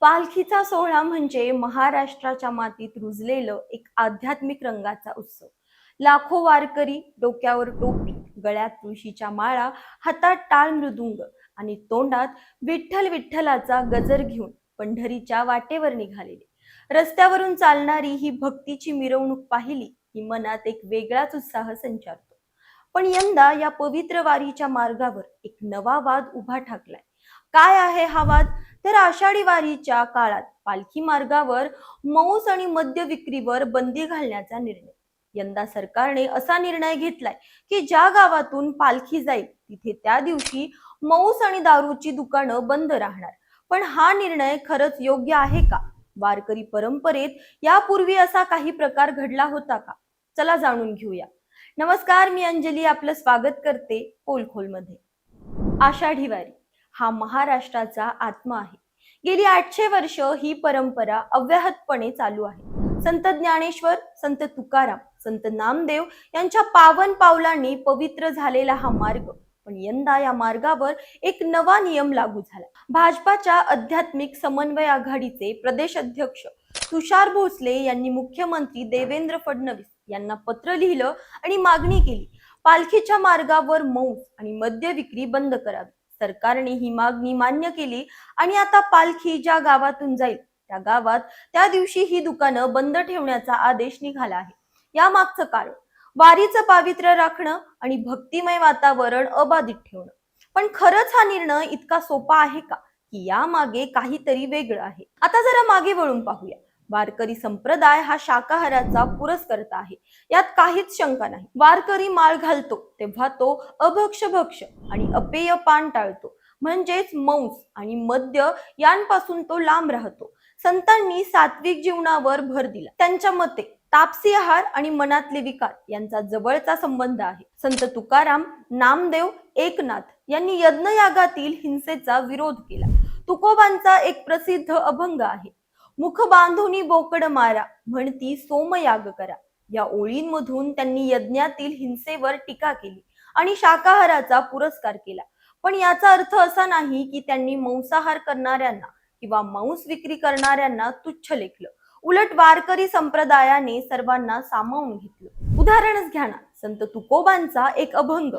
पालखीचा सोहळा म्हणजे महाराष्ट्राच्या मातीत रुजलेलं एक आध्यात्मिक रंगाचा उत्सव. लाखो वारकरी डोक्यावर टोपी गळ्यात तुळशीच्या माळा हातात टाळ मृदुंग आणि तोंडात विठ्ठल विठ्ठलाचा गजर घेऊन पंढरीच्या वाटेवर निघालेले. रस्त्यावरून चालणारी ही भक्तीची मिरवणूक पाहिली की मनात एक वेगळाच उत्साह संचारतो. पण यंदा या पवित्र वारीच्या मार्गावर एक नवा वाद उभा ठाकलाय. काय आहे हा वाद तर आषाढी वारीच्या काळात पालखी मार्गावर मौस आणि मद्य विक्रीवर बंदी घालण्याचा निर्णय. यंदा सरकारने असा निर्णय घेतलाय की ज्या गावातून पालखी जाईल तिथे त्या दिवशी मौस आणि दारूची दुकानं बंद राहणार. पण हा निर्णय खरंच योग्य आहे का? वारकरी परंपरेत यापूर्वी असा काही प्रकार घडला होता का? चला जाणून घेऊया. नमस्कार मी अंजली आपलं स्वागत करते पोलखोलमध्ये आषाढी वारी. हा महाराष्ट्राचा आत्मा आहे. गेली आठशे वर्ष ही परंपरा अव्याहतपणे चालू आहे. संत ज्ञानेश्वर संत तुकाराम संत नामदेव यांच्या पावन पावलांनी पवित्र झालेला हा मार्ग पण यंदा या मार्गावर एक नवा नियम लागू झाला. भाजपाच्या अध्यात्मिक समन्वय आघाडीचे प्रदेश अध्यक्ष तुषार भोसले यांनी मुख्यमंत्री देवेंद्र फडणवीस यांना पत्र लिहिलं आणि मागणी केली. पालखीच्या मार्गावर मौज आणि मद्य विक्री बंद करावी. सरकारने ही मागणी मान्य केली आणि आता पालखी ज्या गावातून जाईल त्या गावात त्या दिवशी ही दुकानं बंद ठेवण्याचा आदेश निघाला आहे. या मागचं कारण वारीचं पावित्र्य राखणं आणि भक्तिमय वातावरण अबाधित ठेवणं. पण खरंच हा निर्णय इतका सोपा आहे का? की यामागे काहीतरी वेगळं आहे. आता जरा मागे वळून पाहूया. वारकरी संप्रदाय हा शाकाहाराचा पुरस्कर्ता आहे. यात काहीच शंका नाही. वारकरी माळ घालतो तेव्हा तो अभक्ष भक्ष आणि अपेय पान टाळतो. म्हणजेच मांस आणि मद्य यांपासून तो लांब राहतो. संतांनी सात्विक जीवनावर भर दिला. त्यांच्या मते तापसी आहार आणि मनातले विकार यांचा जवळचा संबंध आहे. संत तुकाराम नामदेव एकनाथ यांनी यज्ञयागातील हिंसेचा विरोध केला. तुकोबांचा एक प्रसिद्ध अभंग आहे. मुख बांधुनी बोकड मारा म्हणती सोमयाग करा. या ओळींमधून त्यांनी यज्ञातील हिंसेवर टीका केली आणि शाकाहाराचा पुरस्कार केला. पण याचा अर्थ असा नाही की त्यांनी मांसाहार करणाऱ्यांना किंवा मांस विक्री करणाऱ्यांना तुच्छ लेखलं. उलट वारकरी संप्रदायाने सर्वांना सामावून घेतलं. उदाहरणच घ्या ना संत तुकोबांचा एक अभंग.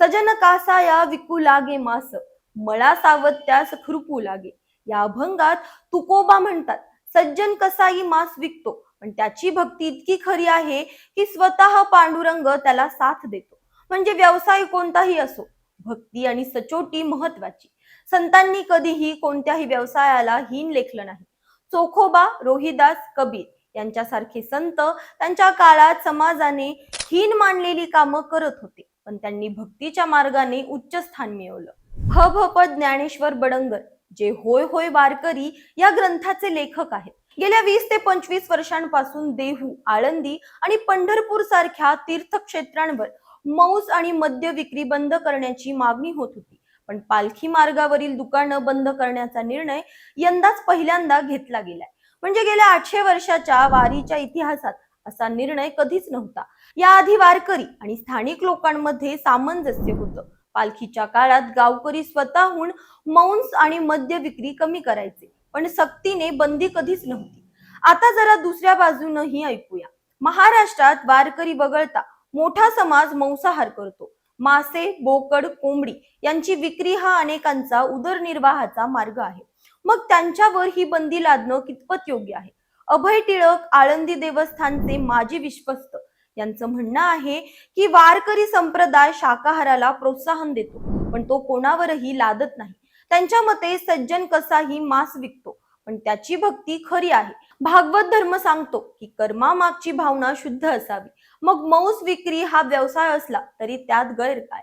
सजन कासाया विकू लागे मास मळा सावत्यास खुरपू लागे. या अभंगात तुकोबा म्हणतात. सज्जन कसाही मांस विकतो. पण त्याची भक्ती इतकी खरी आहे की स्वतः पांडुरंग त्याला साथ देतो. म्हणजे व्यवसाय कोणताही असो भक्ती आणि सचोटी महत्वाची संतांनी कधीही कोणत्याही व्यवसायाला हीन लेखलं नाही. चोखोबा रोहिदास कबीर यांच्यासारखे संत त्यांच्या काळात समाजाने हीन मानलेली कामं करत होते. पण त्यांनी भक्तीच्या मार्गाने उच्च स्थान मिळवलं. ह भ पद ज्ञानेश्वर बडंगर जे होय होय वारकरी या ग्रंथाचे लेखक आहेत. गेल्या वीस ते पंचवीस वर्षांपासून देहू आळंदी आणि पंढरपूर सारख्या तीर्थक्षेत्रांवर मौस आणि मद्य विक्री बंद करण्याची मागणी होत होती. पण पालखी मार्गावरील दुकानं बंद करण्याचा निर्णय यंदाच पहिल्यांदा घेतला गेलाय. म्हणजे गेल्या आठशे वर्षाच्या वारीच्या इतिहासात असा निर्णय कधीच नव्हता. याआधी वारकरी आणि स्थानिक लोकांमध्ये सामंजस्य होतं. पालखीच्या काळात गावकरी स्वतःहून मांस आणि मद्य विक्री कमी करायचे. पण सक्तीने बंदी कधीच नव्हती. आता जरा दुसऱ्या बाजूनही ऐकूया. महाराष्ट्रात वारकरी वगळता मोठा समाज मांसाहार करतो. मासे बोकड कोंबडी यांची विक्री हा अनेकांचा उदरनिर्वाहाचा मार्ग आहे. मग त्यांच्यावर ही बंदी लादणं कितपत योग्य आहे? अभय टिळक आळंदी देवस्थानचे माजी विश्वस्त यांचं म्हणणं आहे की वारकरी संप्रदाय शाकाहाराला प्रोत्साहन देतो पण तो कोणावरही लादत नाही. त्यांच्या मते सज्जन कसाही मांस विकतो पण त्याची भक्ती खरी आहे. भागवत धर्म सांगतो की कर्मामागची भावना शुद्ध असावी. मग मौस विक्री हा व्यवसाय असला तरी त्यात गैर काय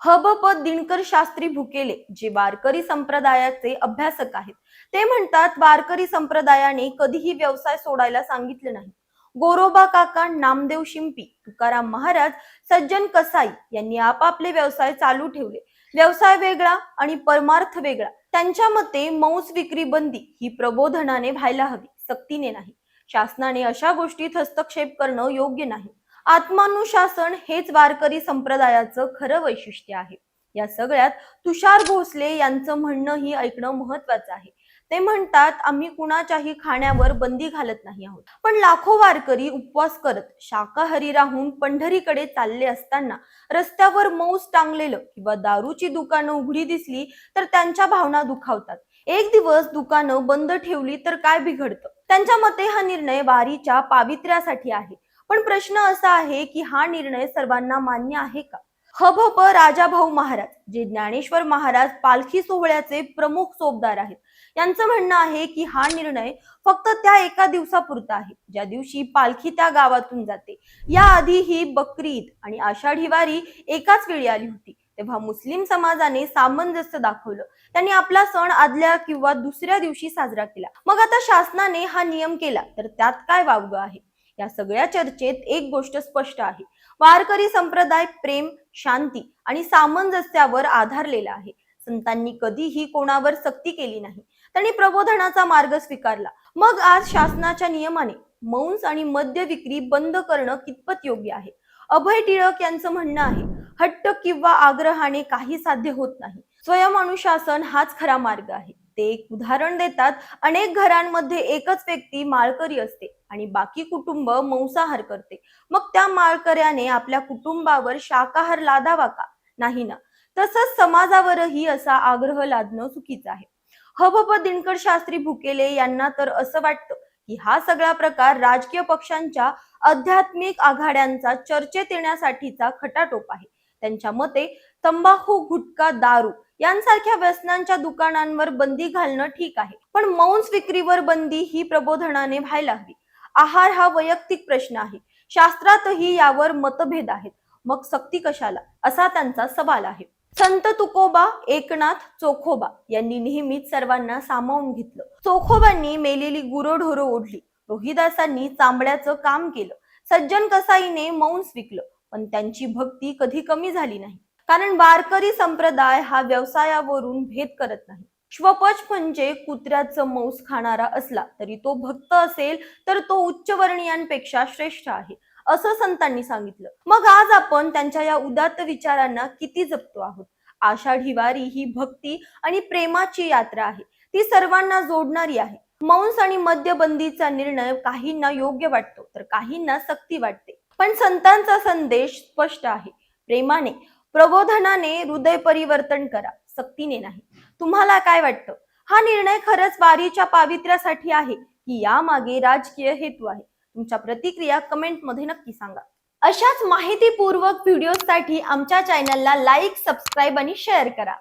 हबप दिनकर शास्त्री भुकेले जे वारकरी संप्रदायाचे अभ्यासक आहेत. ते म्हणतात वारकरी संप्रदायाने कधीही व्यवसाय सोडायला सांगितले नाही. गोरोबा काका नामदेव शिंपी तुकाराम महाराज सज्जन कसाई यांनी आपापले व्यवसाय चालू ठेवले. व्यवसाय वेगळा आणि परमार्थ वेगळा. त्यांच्या मते मांस विक्री बंदी ही प्रबोधनाने व्हायला हवी सक्तीने नाही. शासनाने अशा गोष्टीत हस्तक्षेप करणं योग्य नाही. आत्मानुशासन हेच वारकरी संप्रदायाचं खरं वैशिष्ट्य आहे. या सगळ्यात तुषार भोसले यांचं म्हणणंही ऐकणं महत्वाचं आहे. ते म्हणतात आम्ही कुणाच्याही खाण्यावर बंदी घालत नाही आहोत. पण लाखो वारकरी उपवास करत शाकाहारी राहून पंढरीकडे चालले असताना रस्त्यावर मौस टांगलेलं किंवा दारूची दुकानं उघडी दिसली तर त्यांच्या भावना दुखावतात. एक दिवस दुकानं बंद ठेवली तर काय बिघडतं? त्यांच्या मते हा निर्णय वारीच्या पावित्र्यासाठी आहे. पण प्रश्न असा आहे की हा निर्णय सर्वांना मान्य आहे का? हभप राजाभाऊ महाराज जे ज्ञानेश्वर महाराज पालखी सोहळ्याचे प्रमुख सोबदार आहेत. यांचं म्हणणं आहे की हा निर्णय फक्त त्या एका दिवसापुरता आहे. ज्या दिवशी पालखी त्या गावातून जाते याआधी ही बकरी ईद आणि आषाढी वारी एकाच वेळी आली होती. तेव्हा मुस्लिम समाजाने सामंजस्य दाखवलं. त्यांनी आपला सण आदल्या किंवा दुसऱ्या दिवशी साजरा केला. मग आता शासनाने हा नियम केला तर त्यात काय वावग आहे? या सगळ्या चर्चेत एक गोष्ट स्पष्ट आहे. वारकरी संप्रदाय प्रेम शांती आणि सामंजस्यावर आधारलेला आहे. संतांनी कधीही कोणावर सक्ती केली नाही. त्यांनी प्रबोधनाचा मार्ग स्वीकारला. मग आज शासनाच्या नियमाने मौंस आणि मद्य विक्री बंद करणं कितपत योग्य आहे? अभय टिळक यांचं म्हणणं आहे हट्ट किंवा आग्रहाने काही साध्य होत नाही. स्वयं अनुशासन हाच खरा मार्ग आहे. ते एक उदाहरण देतात. अनेक घरांमध्ये एकच व्यक्ती माळकरी असते. आणि बाकी कुटुंब मांसाहार करते. मग त्या माळकऱ्याने आपल्या कुटुंबावर शाकाहार लादावा का? नाही ना. तसंच समाजावरही असा आग्रह लादणं चुकीचं आहे. हबप दिनकर शास्त्री भुकेले यांना तर असं वाटतं की हा सगळा प्रकार राजकीय पक्षांच्या आध्यात्मिक आघाड्यांचा चर्चेत येण्यासाठीचा खटाटोप आहे. त्यांच्या मते तंबाखू गुटखा दारू यांसारख्या व्यसनांच्या दुकानांवर बंदी घालणं ठीक आहे. पण मौंस विक्रीवर बंदी ही प्रबोधनाने व्हायला हवी. आहार हा वैयक्तिक प्रश्न आहे. शास्त्रातही यावर मतभेद आहेत. मग सक्ती कशाला? असा त्यांचा सवाल आहे. संत तुकोबा एकनाथ चोखोबा यांनी नेहमीच सर्वांना सामावून घेतलं. चोखोबांनी मेलेली गुरोढोरं ओढली. रोहिदासांनी चांबड्याचं काम केलं. सज्जन कसाईने मौंस विकलं पण त्यांची भक्ती कधी कमी झाली नाही. कारण वारकरी संप्रदाय हा व्यवसायावरून भेद करत नाही. श्वपच म्हणजे कुत्र्याचं मौस खाणारा असला तरी तो भक्त असेल तर तो उच्चवर्णीयांपेक्षा श्रेष्ठ आहे असं संतांनी सांगितलं. मग आज आपण त्यांच्या या उदात्त विचारांना किती जपतो आहोत? आषाढी वारी ही भक्ती आणि प्रेमाची यात्रा आहे. ती सर्वांना जोडणारी आहे. मौंस आणि मद्यबंदीचा निर्णय काहींना योग्य वाटतो तर काहींना सक्ती वाटते. पण संतांचा संदेश स्पष्ट आहे. प्रेमाने प्रबोधनाने हृदय परिवर्तन करा. सक्तीने नाही. तुम्हाला काय वाटतं? हा निर्णय खरंच वारीच्या पावित्र्यासाठी आहे की यामागे राजकीय हेतू आहे? तुमच्या प्रतिक्रिया कमेंटमध्ये नक्की सांगा. अशाच माहितीपूर्वक व्हिडिओसाठी आमच्या चॅनलला लाईक सबस्क्राईब आणि शेअर करा.